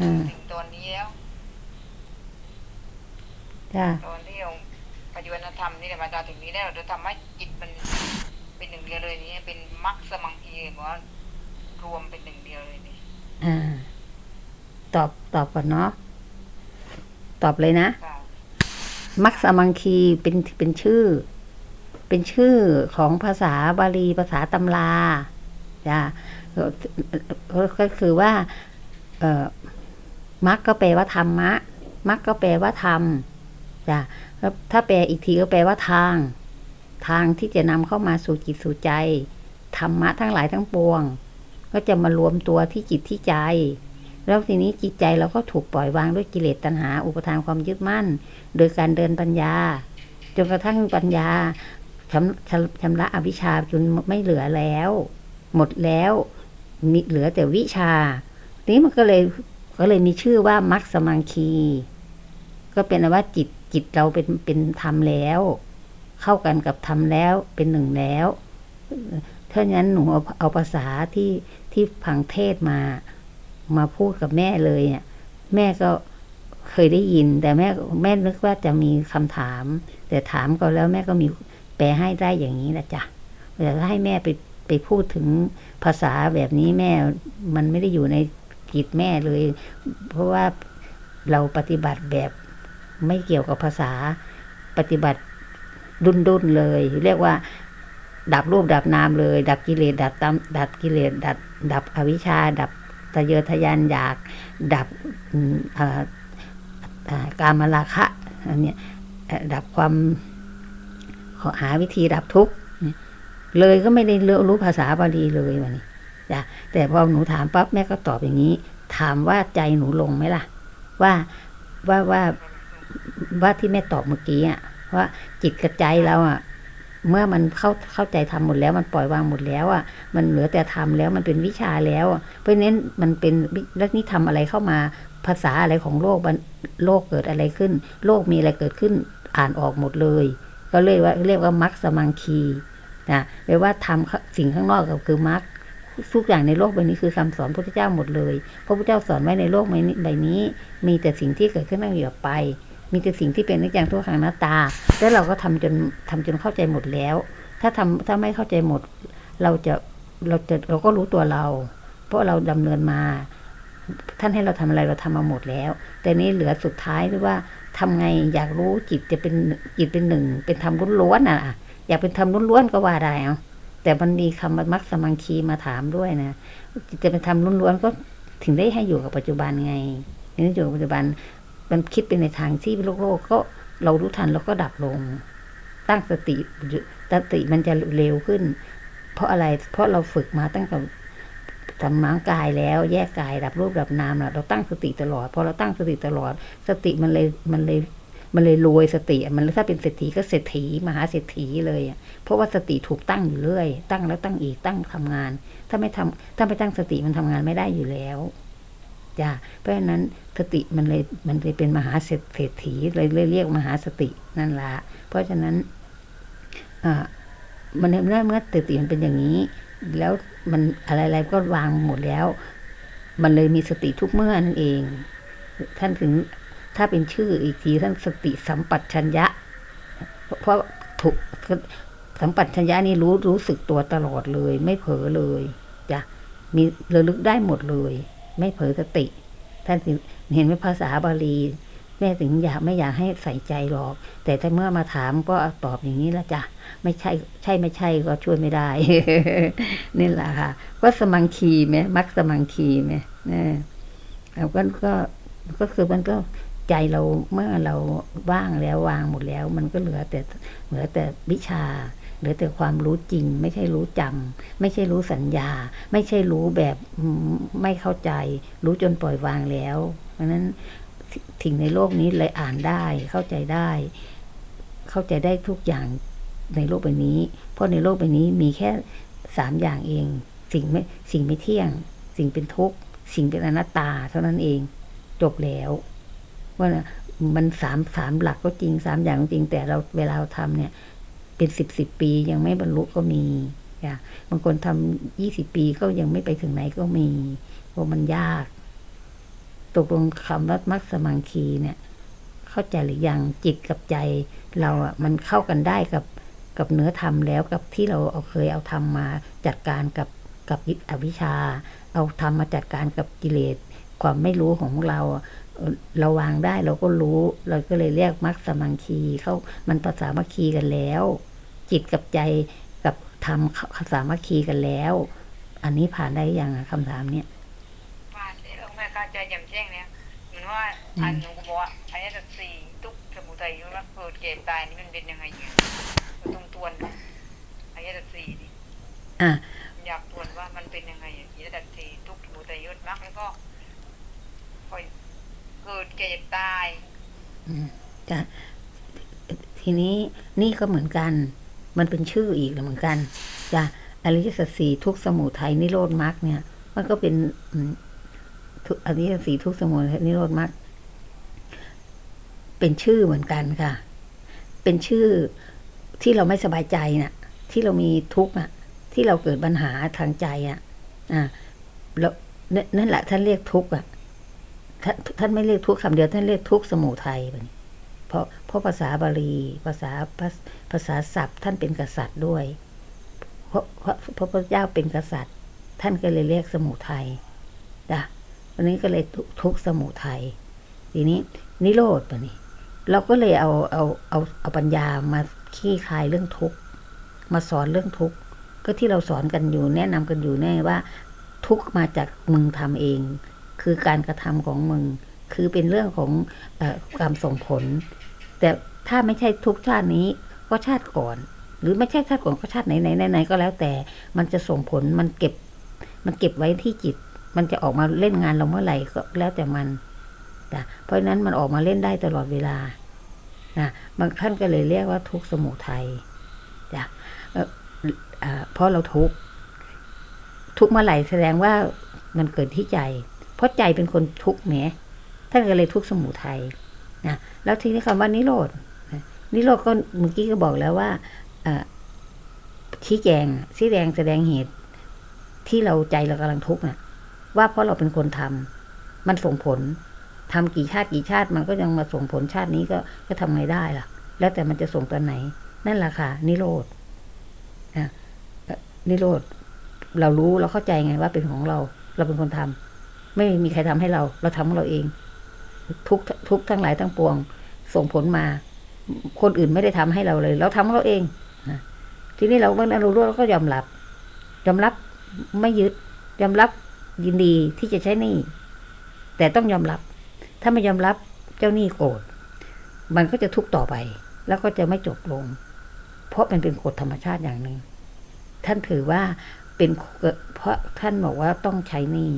อ่าถึงตอนนี้แล้วจ้าตอนที่เราปฏิวัติธรรมนี่แหละมาถึงนี้แล้วเราทำให้จิตมันเป็นหนึ่งเดียวเลยนี่เป็นมรรคสมังคีว่ารวมเป็นหนึ่งเดียวเลยนี่อ่าตอบตอบก่อนเนาะตอบเลยนะค่ะมักสมังคีเป็นเป็นชื่อ เป็นชื่อของภาษาบาลีภาษาตำราจ้ะก็ก็คือว่าเอ่อ มักก็แปลว่าธรรมะ มักก็แปลว่าธรรมจ้ะแล้วถ้าแปลอีกทีก็แปลว่าทาง ทางที่จะนำเข้ามาสู่จิตสู่ใจ ธรรมะทั้งหลายทั้งปวง ก็จะมารวมตัวที่จิตที่ใจ แล้วทีนี้จิตใจเราก็ถูกปล่อยวางด้วยกิเลสตัณหา อุปทานความยึดมั่น โดยการเดินปัญญา จนกระทั่งปัญญาชำชำชำระอวิชชาจนไม่เหลือแล้ว หมดแล้วมีเหลือแต่วิชาทีนี้มันก็เลย ก็เลยมีชื่อว่ามัคสมังคี ก็เป็นว่าจิตจิตเราเป็นเป็นธรรมแล้ว เข้ากันกับธรรมแล้วเป็นหนึ่งแล้วถ้าอย่านั้นหนูเอาเอาภาษาที่ที่ฟังเทศมามาพูดกับแม่เลยอะแม่ก็เคยได้ยิน แต่แม่แม่นึกว่าจะมีคำถาม แต่ถามก็แล้วแม่ก็มีแปลให้ได้อย่างนี้นะจ๊ะแต่ถ้าให้แม่ไปไปพูดถึงภาษาแบบนี้แม่มันไม่ได้อยู่ใน จิตแม่เลย เพราะว่าเราปฏิบัติแบบไม่เกี่ยวกับภาษาปฏิบัติดุนดุนๆเลย เรียกว่า ดับรูปดับนามเลย ดับกิเลสดับตามดับกิเลสดับ ดับอวิชชา ดับทะเยอทะยานอยาก ดับการมราคะอันเนี้ยดับความขอหาวิธีดับทุกข์เลยก็ไม่ได้รู้ภาษาบาลีเลยวันนี้ จ้ะแต่พอหนูถามปั๊บแม่ก็ตอบอย่างนี้ ถามว่าใจหนูลงไหมล่ะ ว่าว่าว่าว่าที่แม่ตอบเมื่อกี้อะว่าจิตกับใจเราอะเมื่อมันเข้าเข้าใจทำหมดแล้วมันปล่อยวางหมดแล้วอะมันเหลือแต่ทำแล้วมันเป็นวิชาแล้ว เพราะนั้นมันเป็นแล้วนี่ทำอะไรเข้ามาภาษาอะไรของโลกโลกเกิดอะไรขึ้น โลกมีอะไรเกิดขึ้นอ่านออกหมดเลย ก็เลยว่าเรียกว่ามัคสมังคีนะแปลว่าทำสิ่งข้างนอกก็คือมัค ทุกอย่างในโลกใบนี้คือคำสอนพระพุทธเจ้าหมดเลย พระพุทธเจ้าสอนไว้ในโลกใบนี้ใบนี้มีแต่สิ่งที่เกิดขึ้นตั้งอยู่ไป มีแต่สิ่งที่เป็นนิจจังทุกขังหน้าตา แล้วเราก็ทำจนทำจนเข้าใจหมดแล้ว ถ้าทำถ้าไม่เข้าใจหมด เราจะเราจะเราก็รู้ตัวเรา เพราะเราดำเนินมา ท่านให้เราทำอะไรเราทำมาหมดแล้ว แต่นี้เหลือสุดท้ายหรือว่าทำไงอยากรู้จิตจะเป็นจิตเป็นหนึ่งเป็นธรรมล้วนๆน่ะอยากเป็นธรรมล้วนๆก็ว่าได้เอา แต่มันมีคำมักสมังคีมาถามด้วยนะจะเป็นธรรมล้วนๆก็ถึงได้ให้อยู่กับปัจจุบันไงนี่อยู่กับปัจจุบัน มันคิดไปในทางที่โลกโลกก็เรารู้ทันแล้วก็ดับลง ตั้งสติสติมันจะเร็วขึ้น เพราะอะไร เพราะเราฝึกมาตั้งแต่ทำม้างกายแล้วแยกกายดับรูปดับนามเราตั้งสติตลอดพอเราตั้งสติตลอด สติมันเลยมันเลย มันเลยรวยสติ มันถ้าเป็นเศรษฐีก็เศรษฐีมหาเศรษฐีเลยอะเพราะว่าสติถูกตั้งอยู่เรื่อย ตั้งแล้วตั้งอีกตั้งทำงาน ถ้าไม่ทำถ้าไม่ตั้งสติมันทำงานไม่ได้อยู่แล้วจ้ะเพราะฉะนั้นสติมันเลยมันเลยเป็นมหาเศรษฐีเลยเลยเรียกมหาสตินั่นละเพราะฉะนั้นอ่ามันเมื่อเมื่อสติมันเป็นอย่างนี้ แล้วมันอะไรๆก็วางหมดแล้ว มันเลยมีสติทุกเมื่อนั่นเอง ท่านถึง ถ้าเป็นชื่ออีกทีท่านสติสัมปชัญญะ เพราะถูกสัมปชัญญะนี่รู้รู้สึกตัวตลอดเลย ไม่เผลอเลยจ้ะมีระลึกได้หมดเลย ไม่เผลอสติ ท่านเห็นไหมภาษาบาลีแม่ถึงอยากไม่อยากให้ใส่ใจหรอก แต่ถ้าเมื่อมาถามก็ตอบอย่างนี้ละจ้ะไม่ใช่ ใช่ไม่ใช่ก็ช่วยไม่ได้ นี่แหละค่ะ ก็สมังคีไหมมักสมังคีไหมเนี่ยแล้วก็ก็คือมันก็ ใจเราเมื่อเราว่างแล้ววางหมดแล้ว มันก็เหลือแต่เหลือแต่วิชาเหลือแต่ความรู้จริง ไม่ใช่รู้จำไม่ใช่รู้สัญญา ไม่ใช่รู้แบบไม่เข้าใจ รู้จนปล่อยวางแล้ว เพราะฉะนั้นสิ่งในโลกนี้เลยอ่านได้เข้าใจได้ เข้าใจได้ทุกอย่างในโลกใบนี้ เพราะในโลกใบนี้มีแค่สามอย่างเอง สิ่งไม่สิ่งไม่เที่ยง สิ่งเป็นทุกข์สิ่งเป็นอนัตตา เท่านั้นเอง จบแล้ว ว่ามันสามสามหลักก็จริงสามอย่างก็จริง แต่เราเวลาเราทำเนี่ย เป็นสิบสิบปียังไม่บรรลุก็มีอย่างบางคนทำยี่สิบปีก็ยังไม่ไปถึงไหนก็มีเพราะมันยาก ตกลงคำว่ามักสมังคีเนี่ย เข้าใจหรือยังจิตกับใจ เราอะ มันเข้ากันได้กับกับเนื้อธรรมแล้วกับที่เราเอาเคยเอาธรรมมาจัดการกับกับอวิชชา เอาธรรมมาจัดการกับกิเลสความไม่รู้ของเรา เอ่อเราวางได้เราก็รู้ เราก็เลยเรียกมักสมังคีเข้ามันภาษามัคคีกันแล้ว จิตกับใจกับธรรมภาษามัคคีกันแล้ว อันนี้ผ่านได้ยังอะคำถามเนี้ยว่าเดี๋ยวแม่เข้าใจแจ่มแจ้งเนี่ยเหมือนว่าอันหนูก็บอกว่าอายะสี่ทุกข์สมุทัยรู้ว่าเกิดเก็บตายนี่มันเป็นยังไงเนี่ยเราต้องทวนดูอายะสี่นี่อะอยากทวนว่ามันเป็นยังไงอะอายะสี่ทุกข์สมุทัยยศมรรคแล้วก็คอย เกิดเก็บตายจ้ะทีนี้นี่ก็เหมือนกัน มันเป็นชื่ออีกเหมือนกันจ้ะอริยสัจสี่ทุกข์สมุทัยนิโรธมรรคเนี่ย มันก็เป็นอริยสัจสี่ทุกข์สมุทัยนิโรธมรรคเป็นชื่อเหมือนกันค่ะ เป็นชื่อที่เราไม่สบายใจน่ะ ที่เรามีทุกข์อะ ที่เราเกิดปัญหาทางใจอะ อ่าแล้วนั่นแหละท่านเรียกทุกข์อะ ท่านไม่เรียกทุกข์คำเดียว ท่านเรียกทุกข์สมุทัยแบบนี้เพราะเพราะภาษาบาลี ภาษาภาษาศัพท์ท่านเป็นกษัตริย์ด้วย เพราะเพราะพระพระเจ้าเป็นกษัตริย์ ท่านก็เลยเรียกสมุทัยนะวันนี้ก็เลยทุกข์สมุทัยทีนี้นิโรธปะนี่เราก็เลยเอาเอาเอาเอาปัญญามาขี้คายเรื่องทุกข์มาสอนเรื่องทุกข์ก็ที่เราสอนกันอยู่แนะนำกันอยู่แน่ว่า ทุกข์มาจากมึงทำเอง คือการกระทำของมึง คือเป็นเรื่องของออกรรมส่งผล แต่ถ้าไม่ใช่ทุกชาตินี้ก็ชาติก่อน หรือไม่ใช่ชาติก่อนก็ชาติไหนไหนไหนก็แล้วแต่มันจะส่งผลมันเก็บ มันเก็บไว้ที่จิต มันจะออกมาเล่นงานเราเมื่อไหร่ก็แล้วแต่มันนะเพราะฉะนั้นมันออกมาเล่นได้ตลอดเวลานะบางท่านก็เลยเรียกว่าทุกสมุทัยจ้ะเพราะเราทุกทุกเมื่อไหร่แสดงว่ามันเกิดที่ใจ ราะใจเป็นคนทุกข์แหมท่านก็เลยทุกข์สมุทัยนะแล้วทีนี้คำว่านิโรธนิโรธก็เมื่อกี้ก็บอกแล้วว่าเอ่อชี้แจงชี้แจงแสดงเหตุ ที่เราใจเรากำลังทุกข์น่ะ ว่าเพราะเราเป็นคนทำมันส่งผลทำกี่ชาติกี่ชาติมันก็ยังมาส่งผลชาตินี้ก็ก็ทำไงได้ล่ะ แล้วแต่มันจะส่งตอนไหน นั่นแหละค่ะ นิโรธนะนิโรธเรารู้เราเข้าใจไงว่าเป็นของเรา เราเป็นคนทำ ไม่มีใครทำให้เรา เราทำของเราเอง ทุกทุกทั้งหลายทั้งปวง ส่งผลมา คนอื่นไม่ได้ทำให้เราเลย เราทำของเราเองนะทีนี้เราเมื่อเรารู้เราก็ยอมรับ ยอมรับไม่ยึด ยอมรับยินดีที่จะใช้หนี้แต่ต้องยอมรับ ถ้าไม่ยอมรับเจ้าหนี้โกรธมันก็จะทุกข์ต่อไป แล้วก็จะไม่จบลง เพราะมันเป็นกฎธรรมชาติอย่างหนึ่งท่านถือว่าเป็นเพราะท่านบอกว่าต้องใช้หนี้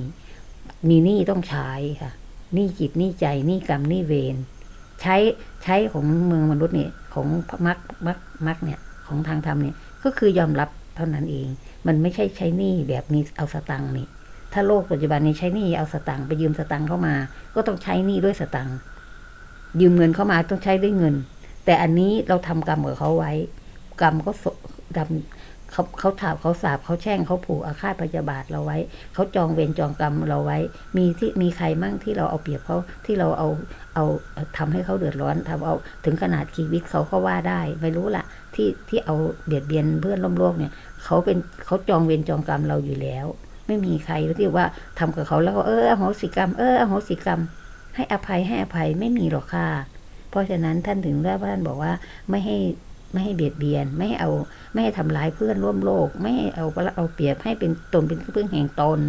มีหนี้ต้องใช้ค่ะหนี้จิตหนี้ใจหนี้กรรมหนี้เวรใช้ใช้ของเมืองมนุษย์เนี่ยของมักมักมักเนี่ยของทางธรรมเนี่ยก็คือยอมรับเท่านั้นเอง มันไม่ใช่ใช้หนี้แบบมีเอาสตังค์นี่ถ้าโลกปัจจุบันนี้ใช้หนี้เอาสตังค์ไปยืมสตังค์เข้ามา ก็ต้องใช้หนี้ด้วยสตังค์ยืมเงินเข้ามาต้องใช้ด้วยเงิน แต่อันนี้เราทำกรรมกับเขาไว้ กรรมก็ดำ เขาเขาถาบเขาสาบเขาแช่งเขาผูกอาฆาตพยาบาทเราไว้ เขาจองเวรจองกรรมเราไว้ มีที่มีใครมั่งที่เราเอาเปรียบเขาที่เราเอาเอาทำให้เขาเดือดร้อนทำเอาถึงขนาดชีวิตเขาก็ว่าได้ไม่รู้ละที่ที่เอาเบียดเบียนเพื่อนร่วมโลกเนี่ยเขาเป็นเขาจองเวรจองกรรมเราอยู่แล้ว ไม่มีใครที่ว่าทำกับเขาแล้วก็เอออโหสิกรรมเอออโหสิกรรม ให้อภัยให้อภัยไม่มีหรอกค่ะเพราะฉะนั้นท่านถึงได้ท่านบอกว่าไม่ให้ ไม่ให้เบียดเบียน ไม่ให้เอา ไม่ให้ทำร้ายเพื่อนร่วมโลก ไม่ให้เอาเอาเปรียบให้เป็นตนเป็นที่พึ่งแห่งตน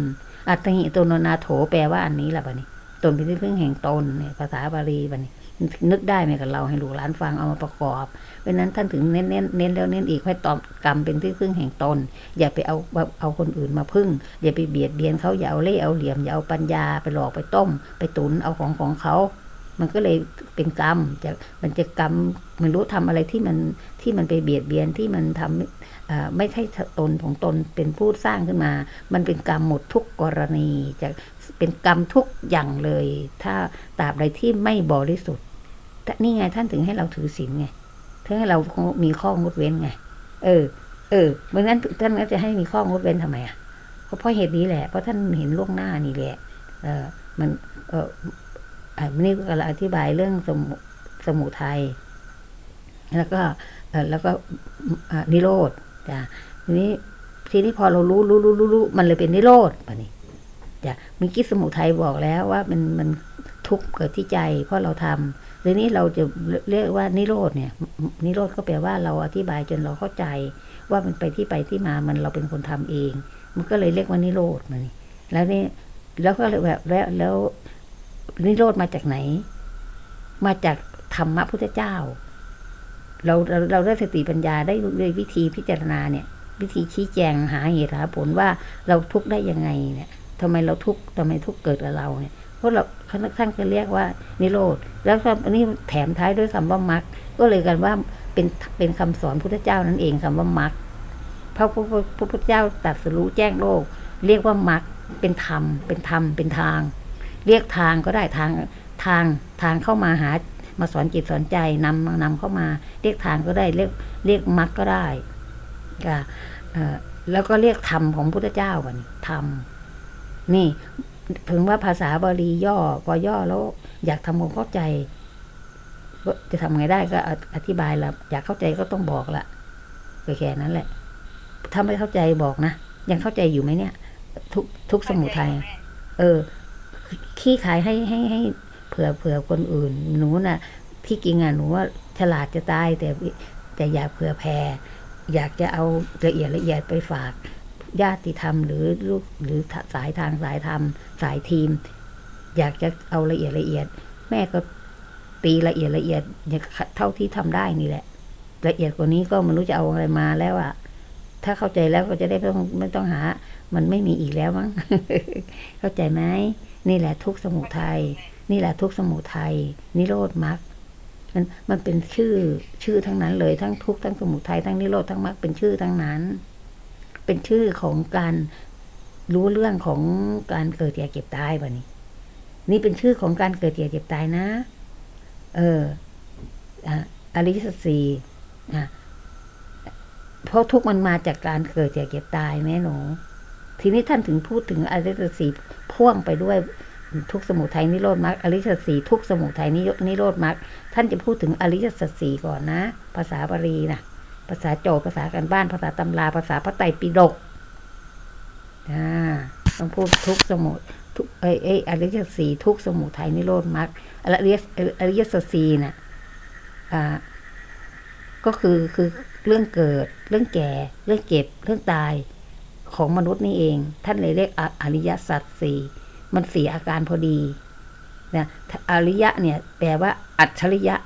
อัตถิตโนนาโถแปลว่าอันนี้แหละบัดนี้ ตนเป็นที่พึ่งแห่งตนเนี่ยภาษาบาลีบัดนี้ นึกได้ไหมกับเราให้ลูกหลานฟังเอามาประกอบเพราะนั้นท่านถึงเน้นเน้นเน้นแล้วเน้นอีกให้ตอบกรรมเป็นที่พึ่งแห่งตน อย่าไปเอาเอาคนอื่นมาพึ่ง อย่าไปเบียดเบียนเขาอย่าเอาเล่เอาเหลี่ยมอย่าเอาปัญญาไปหลอกไปต้ม ไปตุนเอาของของเขา มันก็เลยเป็นกรรมจะมันจะกรรมมันรู้ทำอะไรที่มันที่มันไปเบียดเบียนที่มันทำอ่าไม่ใช่ตนของตนเป็นผู้สร้างขึ้นมา มันเป็นกรรมหมดทุกกรณีจะเป็นกรรมทุกอย่างเลย ถ้าตราบใดที่ไม่บริสุทธิ์นี่ไงท่านถึงให้เราถือศีลไงถึงให้เรามีข้องดเว้นไง เออ เออเมื่อนั้นท่านก็จะให้มีข้องดเว้นทำไมอะเพราะเหตุนี้แหละเพราะท่านเห็นล่วงหน้านี่แหละ เออมัน เออ อันนี้ก็อธิบายเรื่องสมุสมุทัยแล้วก็แล้วก็นิโรธจ้ะทีนี้ทีนี้พอเรารู้รู้รู้รู้รู้มันเลยเป็นนิโรธป่ะนี่จ้ะเมีกี้สมุทัยบอกแล้วว่ามันมันทุกข์เกิดที่ใจ เพราะเราทำทีนี้เราจะเรียกว่านิโรธเนี่ย นิโรธก็แปลว่าเราอธิบายจนเราเข้าใจ ว่ามันไปที่ไปที่มามันเราเป็นคนทำเอง มันก็เลยเรียกว่านิโรธมานี่แล้วนี่แล้วก็เลยแบบแล้วแล้ว นิโรธมาจากไหน มาจากธรรมะพุทธเจ้า เราเราเราได้สติปัญญาได้ด้วยวิธีพิจารณาเนี่ย วิธีชี้แจงหาเหตุหาผลว่าเราทุกข์ได้ยังไงเนี่ยทำไมเราทุกข์ทำไมทุกข์เกิดกับเราเนี่ยเพราะเราท่านก็เรียกว่านิโรธแล้วก็อันนี้แถมท้ายด้วยคำว่ามรรคก็เลยกันว่าเป็นเป็นคำสอนพุทธเจ้านั่นเองคำว่ามรรคพระพุทธพระพุทธเจ้าตรัสรู้แจ้งโลก เรียกว่ามรรคเป็นธรรม เป็นธรรม เป็นทาง เรียกทางก็ได้ทางทางทางเข้ามาหามาสอนจิตสอนใจนำนำเข้ามา เรียกทางก็ได้เรียกเรียกมรรคก็ได้ก็เอ่อแล้วก็เรียกธรรมของพุทธเจ้าก่อนธรรมนี่ ถึงว่าภาษาบาลีย่อพอย่อแล้วอยากทำความเข้าใจก็จะทำไงได้ก็ออธิบายละอยากเข้าใจก็ต้องบอกละก็แค่นั้นแหละ ถ้าไม่เข้าใจบอกนะยังเข้าใจอยู่ไหมเนี่ย ทุกทุกสมุทัยเออ ขี้ขายให้ให้ให้เผื่อเผื่อคนอื่น หนูน่ะ ที่จริงอะหนูว่าฉลาดจะตายแต่แต่อย่าเผื่อแผ่อยากจะเอาละเอียดละเอียดไปฝาก ญาติธรรมหรือลูกหรือสายทางสายธรรม สายทีม อยากจะเอาละเอียดละเอียด แม่ก็ตีละเอียดละเอียดเท่าที่ทำได้นี่แหละ ละเอียดกว่านี้ก็ไม่รู้จะเอาอะไรมาแล้วอะ ถ้าเข้าใจแล้วก็จะได้ไม่ต้องไม่ต้องหา มันไม่มีอีกแล้วมั้งเข้าใจไหมนี่แหละทุกสมุทัยนี่แหละทุกสมุทัยนิโรธมรรคมันมันเป็นชื่อชื่อทั้งนั้นเลยทั้งทุกทั้งสมุทัยทั้งนิโรธทั้งมรรคเป็นชื่อทั้งนั้น เป็นชื่อของการรู้เรื่องของการเกิดแก่เก็บตายแบบนี้ นี่เป็นชื่อของการเกิดแก่เก็บตายนะ เอออะอริยสัจสี่อะ เพราะทุกมันมาจากการเกิดแก่เก็บตายแม่หนูทีนี้ท่านถึงพูดถึงอริยสีพ่วงไปด้วยทุกสมุทัยนิโรธมรรคอริยสัจสีทุกสมุทัยนิโรนิโรธมรรคท่านจะพูดถึงอริยสัจสีก่อนนะ ภาษาบาลีนะภาษาโจภาษาการบ้าน ภาษาตำรา ภาษาพระไตรปิฎกอ่าต้องพูดทุกสมุทุกเอ้ยเอ้ยอริยสัจสีทุกสมุทัยนิโรธมรรคอริยอริยสัจสีน่ะอ่า ก็คือคือเรื่องเกิด เรื่องแก่ เรื่องเก็บ เรื่องตายของมนุษย์นี่เอง ท่านเลยเรียกออริยสัจสี่มันสี่อาการพอดีนะอริยะเนี่ย แปลว่า อัจฉริยะ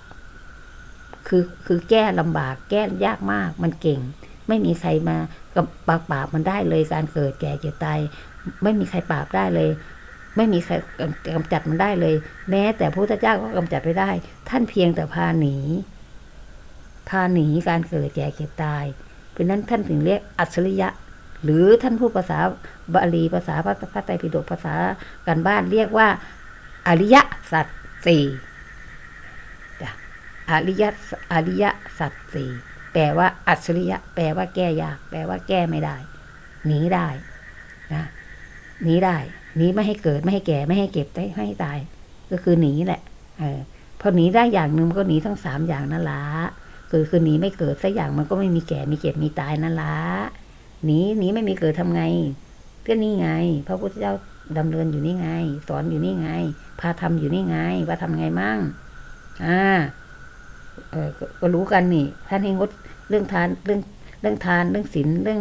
คือคือแก้ลำบาก แก้ยากมาก มันเก่ง ไม่มีใครมากับปราบปราบมันได้เลยการเกิดแก่เจ็บตายไม่มีใครปราบได้เลยไม่มีใครกำจัดมันได้เลย แม้แต่พระพุทธเจ้าก็กำจัดไปได้ ท่านเพียงแต่พาหนี พาหนีการเกิดแก่เก็บตาย เพราะนั้นท่านถึงเรียกอัจฉริยะ หรือท่านพูดภาษาบาลีภาษาพระพระไตรปิฎกภาษากันบ้านเรียกว่า อริยสัจสี่อริยอริยสัจสี่แปลว่าอัจฉริยะ แปลว่าแก้ยาก แปลว่าแก้ไม่ได้ หนีได้นะหนีได้หนีไม่ให้เกิดไม่ให้แก่ไม่ให้เก็บไม่ให้ตาย ก็คือหนีแหละ เออพอหนีได้อย่างหนึ่งมันก็หนีทั้งสามอย่างนั่นละ คือคือหนีไม่เกิดสักอย่างมันก็ไม่มีแก่มีเก็บมีตายนั่นละหนีหนีไม่มีเกิดทำไงก็นี่ไง พระพุทธเจ้าดำเนินอยู่นี่ไง สอนอยู่นี่ไง พาทำอยู่นี่ไง ว่าทำไงมั่ง อ่า เออก็รู้กันนี่ ท่านให้งดเรื่องทานเรื่องเรื่องทานเรื่องศีลเรื่อง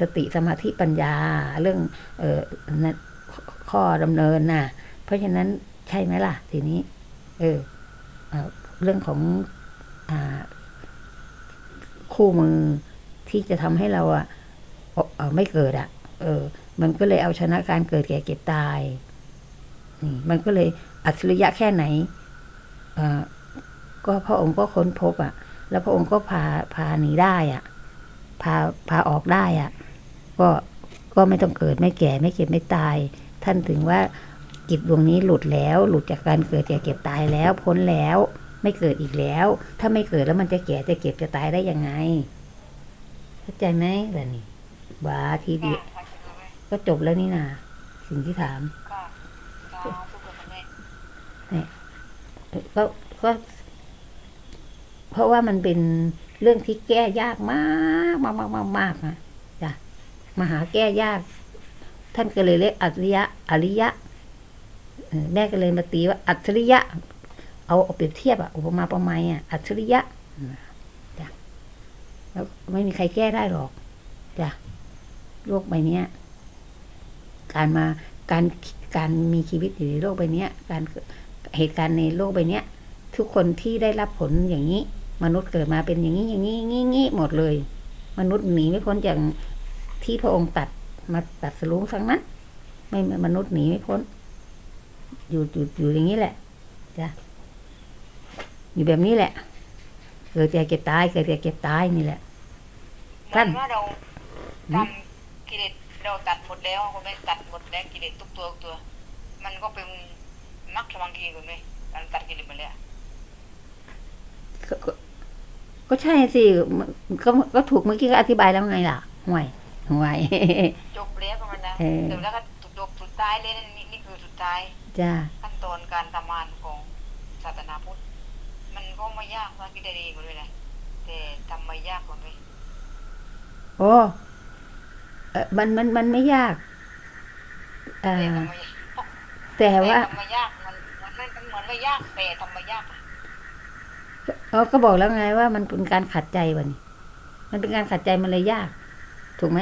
สติสมาธิปัญญา เรื่อง เออข้อดำเนินน่ะ เพราะฉะนั้นใช่ไหมล่ะ ทีนี้ เออเรื่องของ คู่มือที่จะทำให้เราอะไม่เกิดอะ เออ มันก็เลยเอาชนะการเกิดแก่เก็บตายนี่มันก็เลยอัจฉริยะแค่ไหนอ่าก็พระองค์ก็ค้นพบอะ แล้วพระองค์ก็พาพาหนีได้อะ พาพาออกได้อะ ก็ก็ไม่ต้องเกิดไม่แก่ไม่เก็บไม่ตาย ท่านถึงว่าจิตดวงนี้หลุดแล้ว หลุดจากการเกิดแก่เก็บตายแล้วพ้นแล้ว ไม่เกิดอีกแล้ว ถ้าไม่เกิดแล้วมันจะแก่จะเก็บจะตายได้ยังไงเข้าใจไหมแบบนี้บาทีเดียวก็จบแล้วนี่นาสิ่งที่ถามค่ะาธุกับคุณแม่ก็ก็เพราะว่ามันเป็นเรื่องที่แก้ยากมากมากมากมากมากนะจ้ะมหาแก้ยาก ท่านก็เลยเรียกอัจฉริยะอริยะเออแม่ก็เลยมาตีว่าอัจฉริยะ เอาเอาเปรียบเทียบอะอุปมาประไมยอะอัจฉริยะจ้ะแล้วไม่มีใครแก้ได้หรอกจ้ะโลกใบเนี้ยการมาการการมีชีวิตอยู่ในโลกใบเนี้ยการเหตุการณ์ในโลกใบเนี้ยทุกคนที่ได้รับผลอย่างนี้ มนุษย์เกิดมาเป็นอย่างนี้อย่างนี้งี้งี้หมดเลย มนุษย์หนีไม่พ้นจากที่พระองค์ตัดมาตัดสรุ้งทั้งนั้น ไม่มนุษย์หนีไม่พ้น อยู่อยู่อยู่อย่างนี้แหละจ้ะ อยู่แบบนี้แหละเกิดแก่เก็บตายเกิดแก่เก็บตายนี่แหละท่านเหมือว่าเราทำกิเลสเราตัดหมดแล้วคุณแม่ตัดหมดแล้วกิเลสทุกตัวทุกตัว มันก็เป็นมรรคสมังคีคุณแม่การตัดกิเลสหมดแล้วก็ก็ก็ใช่สิก็ก็ถูกเมื่อกี้ก็อธิบายแล้วไงล่ะห่วยห่วยจบแล้วประมาณนั้นเออเดี๋ยวแล้วก็จบสุดท้ายเลยนี่นี่คือสุดท้ายจ้าขั้นตอนการทำงานของศาสนาพุทธ มันก็ ไม่ยากนะคิดได้ดีกว่าด้วยนะแต่ทำไม่ยากกว่าด้วยโอ้เอ่อมันมันมันไม่ยากเอ่แต่อทำไม่ยากแต่ว่าทำไม่ยากมันมันมันมันเหมือนไม่ยากแต่ทำไม่ยากเออก็บอกแล้วไงว่ามันเป็นการขัดใจวะนี่มันเป็นการขัดใจมันเลยยาก ถูกไหม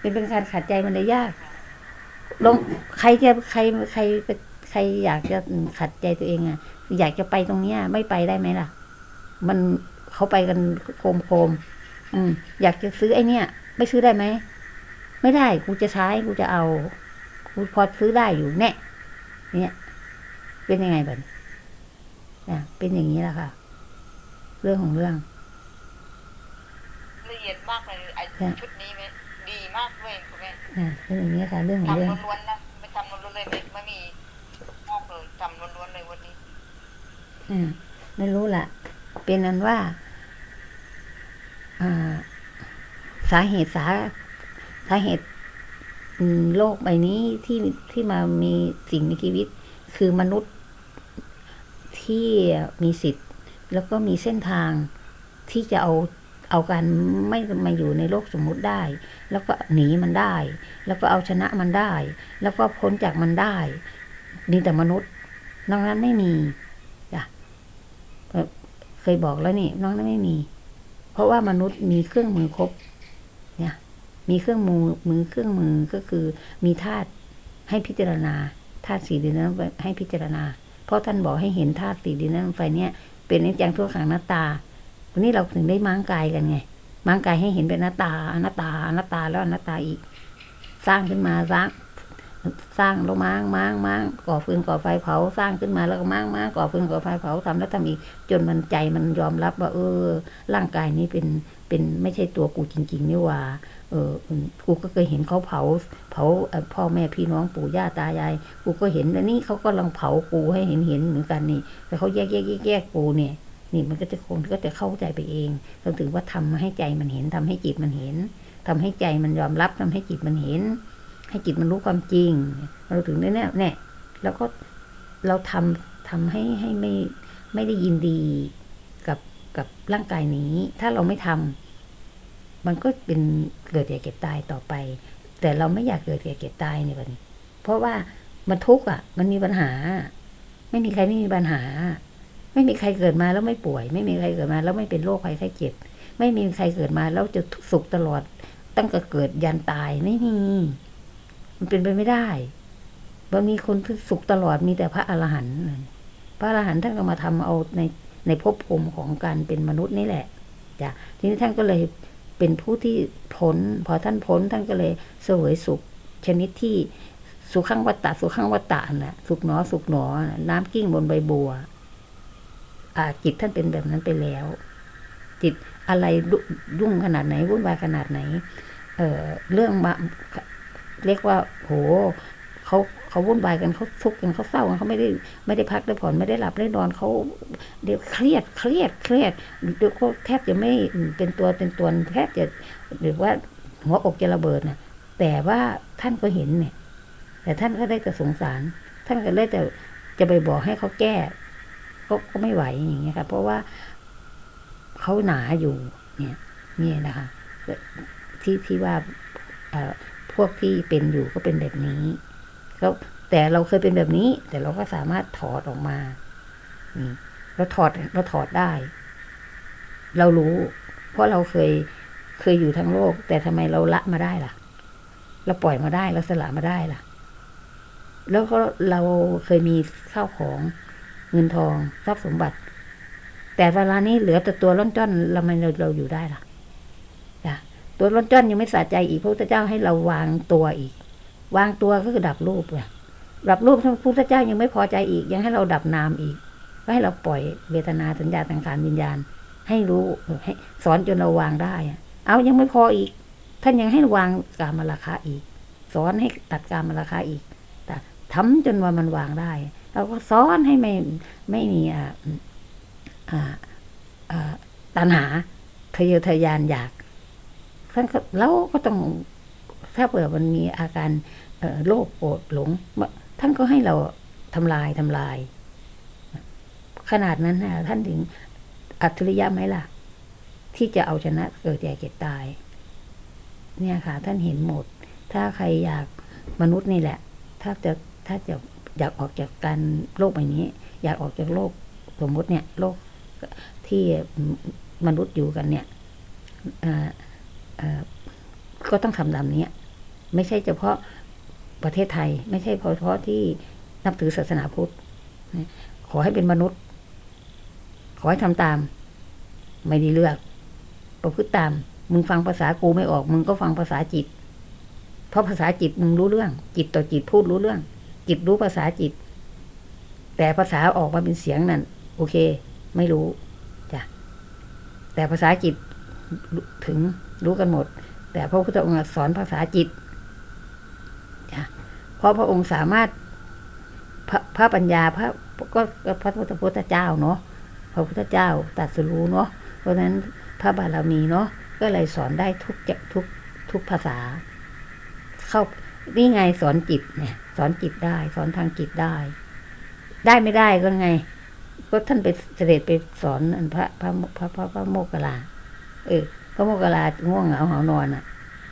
เป็นเป็นการขัดใจมันเลยยากลงใครจะใครใครใครอยากจะขัดใจตัวเองอะ อยากจะไปตรงเนี้ย ไม่ไปได้ไหมล่ะ มันเขาไปกันโคมโคมๆอืม อยากจะซื้อไอ้เนี่ย ไม่ซื้อได้ไหม ไม่ได้ กูจะใช้ กูจะเอา กูพอซื้อได้อยู่แน่เนี่ย เป็นยังไงบัดนี้อะเป็นอย่างนี้แหละค่ะ เรื่องของเรื่อง ละเอียดมากเลยไอ้ค่ะชุดนี้ไหมดีมากด้วยคุณแม่อะเป็นอย่างนี้ค่ะ เรื่องของเรื่องทำล้วนๆนะไม่ทำล้วนๆเลยไม่ไม่มีนอกเลยทำล้วนๆเลยวันนี้ อืมไม่รู้ละ เป็นนั้นว่าสาเหตุสาสาเหตุโลกใบนี้ที่ที่มามีสิ่งมีชีวิต คือมนุษย์ที่มีสิทธิ์ แล้วก็มีเส้นทางที่จะเอาเอาการไม่มาอยู่ในโลกสมมุติได้ แล้วก็หนีมันได้ แล้วก็เอาชนะมันได้ แล้วก็พ้นจากมันได้มีแต่มนุษย์นอกนั้นไม่มี เคยบอกแล้วนี่น้องนั้นไม่มี เพราะว่ามนุษย์มีเครื่องมือครบ เนี่ย มีเครื่องมือมือเครื่องมือก็คือมีธาตุให้พิจารณาธาตุสีดินน้ำไฟให้พิจารณา เพราะท่านบอกให้เห็นธาตุสีดินน้ำไฟเนี่ยเป็นอนิจจังทุกขังหน้าตาวันนี้เราถึงได้ม้างกายกันไงม้างกายให้เห็นเป็นหน้าตาอนัตตาอนัตตาแล้วอนัตตาอีก สร้างขึ้นมาสร้าง สร้างแล้วม้างม้างม้างก่อฟืนก่อไฟเผาสร้างขึ้นมาแล้วก็ม้างม้างก่อฟืนก่อไฟเผาทำแล้วทำอีกจนมันใจมันยอมรับว่า เออ ร่างกายนี้เป็นเป็นไม่ใช่ตัวกูจริง ๆ นี่ว่า เออกูก็เคยเห็นเขาเผา เผาพ่อแม่พี่น้องปู่ย่าตายาย กูก็เห็นแล้วนี่เขากำลังเผากูให้เห็นเห็นเหมือนกันนี่ แต่เขาแยกแยกแยกแยกกูเนี่ย นี่มันก็จะคงก็จะเข้าใจไปเองเราถึงว่าทำให้ใจมันเห็นทำให้จิตมันเห็นทำให้ใจมันยอมรับทำให้จิตมันเห็น ให้จิตมันรู้ความจริง เราถึงได้เนี่ยเนี่ยแล้วก็เราทำทำให้ให้ไม่ไม่ได้ยินดีกับกับร่างกายนี้ ถ้าเราไม่ทำมันก็เป็นเกิดแก่เก็บตายต่อไป แต่เราไม่อยากเกิดแก่เก็บตายในวันนี้ เพราะว่ามันทุกข์อะ มันมีปัญหา ไม่มีใครไม่มีปัญหา ไม่มีใครเกิดมาแล้วไม่ป่วย ไม่มีใครเกิดมาแล้วไม่เป็นโรคภัยไข้เจ็บ ไม่มีใครเกิดมาแล้วจะสุขตลอดตั้งแต่เกิดยันตายไม่มี มันเป็นไปไม่ได้มันมีคนที่สุขตลอดมีแต่พระอรหันต์พระอรหันต์ท่านก็มาทำเอาในในภพภูมิของการเป็นมนุษย์นี่แหละจ้ะทีนี้ท่านก็เลยเป็นผู้ที่พ้นพอท่านพ้นท่านก็เลยเสวยสุข ชนิดที่สุขขังวัตตะสุขขังวัตตะน่ะ สุขหนอสุขหนอ น้ำกิ้งบนใบบัว อ่า จิตท่านเป็นแบบนั้นไปแล้ว จิตอะไรยุ่งขนาดไหนวุ่นวายขนาดไหน เอ่อเรื่องมา เรียกว่าโหเขาเขาวุ่นวายกันเขาทุกข์กันเขาเศร้ากันเขาไม่ได้ไม่ได้พักได้ผ่อนไม่ได้หลับได้นอนเขาเดี๋ยวเครียดเครียดเครียดเดี๋ยวเขาแทบจะไม่เป็นตัวเป็นตนแทบจะหรือว่าหัวอกจะระเบิดนะแต่ว่าท่านก็เห็นเนี่ยแต่ท่านก็ได้แต่สงสาร ท่านก็เลยแต่จะไปบอกให้เขาแก้ก็ก็ไม่ไหวอย่างเงี้ยค่ะ เพราะว่าเขาหนาอยู่ เนี่ย เนี่ยนะคะที่ที่ว่าเอ่อ พวกที่เป็นอยู่ก็เป็นแบบนี้ก็แต่เราเคยเป็นแบบนี้ แต่เราก็สามารถถอดออกมาเราถอดเราถอดได้ เรารู้ เพราะเราเคยเคยอยู่ทั้งโลก แต่ทำไมเราละมาได้ล่ะ เราปล่อยมาได้เราสละมาได้ล่ะ แล้วก็เราเคยมีข้าวของเงินทองทรัพย์สมบัติ แต่เวลานี้เหลือแต่ตัวร่อนจ้อนเราไม่เราอยู่ได้ล่ะ ตัวร่อนจ้อนยังไม่สะใจอีกพระพุทธเจ้าให้เราวางตัวอีก วางตัวก็คือดับรูปไงดับรูปพระพุทธเจ้ายังไม่พอใจอีก ยังให้เราดับนามอีก ก็ให้เราปล่อยเวทนาสัญญาสังขารวิญญาณ ให้รู้ให้สอนจนเราวางได้ เอายังไม่พออีก ท่านยังให้วางกามราคะอีก สอนให้ตัดกามราคะอีกแต่ทำจนว่ามันวางได้ เราก็สอนให้ไม่ไม่มีอ่าอ่าอ่าตัณหาทะเยอทะยานอยาก ท่านก็เราก็ต้องถ้าเผื่อมันมีอาการโลภโกรธหลง ท่านก็ให้เราทำลายทำลาย ขนาดนั้นนะท่านถึงอัจฉริยะไหมล่ะ ที่จะเอาชนะเกิดแก่เก็บตาย เนี่ยค่ะ ท่านเห็นหมด ถ้าใครอยากมนุษย์นี่แหละ ถ้าจะถ้าจะอยากออกจากการโลกใบนี้ อยากออกจากโลกสมมติเนี่ย โลกที่มนุษย์อยู่กันเนี่ยอ่อเอ่อ ก็ต้องทำตามนี้ไม่ใช่เฉพาะประเทศไทย ไม่ใช่เฉพาะที่นับถือศาสนาพุทธขอให้เป็นมนุษย์ ขอให้ทำตาม ไม่ได้เลือก ประพฤติตาม มึงฟังภาษากูไม่ออก มึงก็ฟังภาษาจิต เพราะภาษาจิตมึงรู้เรื่อง จิตต่อจิตพูดรู้เรื่อง จิตรู้ภาษาจิต แต่ภาษาออกมาเป็นเสียงนั่นโอเค ไม่รู้จ้ะแต่ภาษาจิตถึง รู้กันหมด แต่พระพุทธองค์สอนภาษาจิตจ้ะเพราะพระองค์สามารถพระพระปัญญาพระก็พระพุทธเจ้าเนาะพระพุทธเจ้าตัดสรู้เนาะเพราะฉะนั้นพระบารมีเนาะก็เลยสอนได้ทุกจะทุกทุกภาษา เข้านี่ไงสอนจิตเนี่ยสอนจิตได้ สอนทางจิตได้ ได้ไม่ได้ก็ไง ก็ท่านไปเสด็จไปสอนพระพระพระพระโมคคัลลาเออ พระโมคคัลลาง่วงเหงาหานอนอะ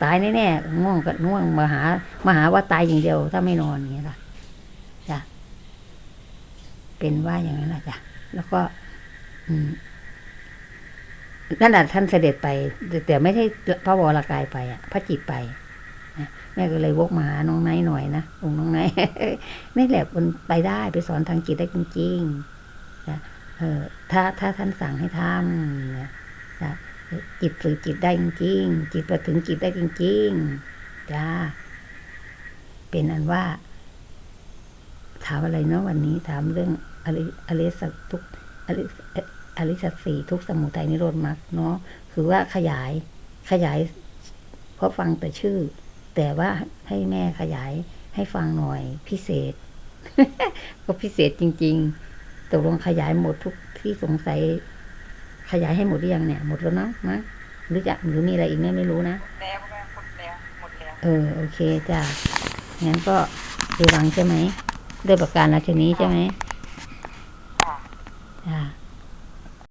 ตายแน่ๆง่วงกับง่วงมาหามาหาว่าตายอย่างเดียว ถ้าไม่นอนอย่างเงี้ล่ะจ้ะเป็นว่าอย่างนั้นแหละจ้ะแล้วก็ อืมนั่นแหละท่านเสด็จไป แต่ไม่ใช่พระวรากายไปอะ พระจิตไปแม่ก็เลยวกมาหาน้องไนหน่อยนะองน้องไนนี่แหละมันไปได้ไปสอนทางจิตได้จริงๆนะเออถ้าถ้าท่านสั่งให้ทำนะ จิตสื่อจิตได้จริงๆจิตไปถึงจิตได้จริงๆจ้าเป็นอันว่า ถามอะไรเนาะวันนี้ ถามเรื่องอริอริสัตทุกอริอริสัตสีทุกสมุทัยนิโรธมรรคเนาะคือว่าขยายขยาย เพราะฟังแต่ชื่อ แต่ว่าให้แม่ขยายให้ฟังหน่อยพิเศษ ก็พิเศษจริง ๆตกลงขยายหมดทุกที่สงสัย ขยายให้หมดหรือยังเนี่ย หมดแล้วเนาะมั้งหรือจะหรือมีอะไรอีกเนี่ยไม่รู้นะแล้วแม่หมดแล้วหมดแล้วเออโอเคจ้ะงั้นก็คือวังใช่ไหมด้วยประการราชนี้ใช่ไหมค่ะจ้ะ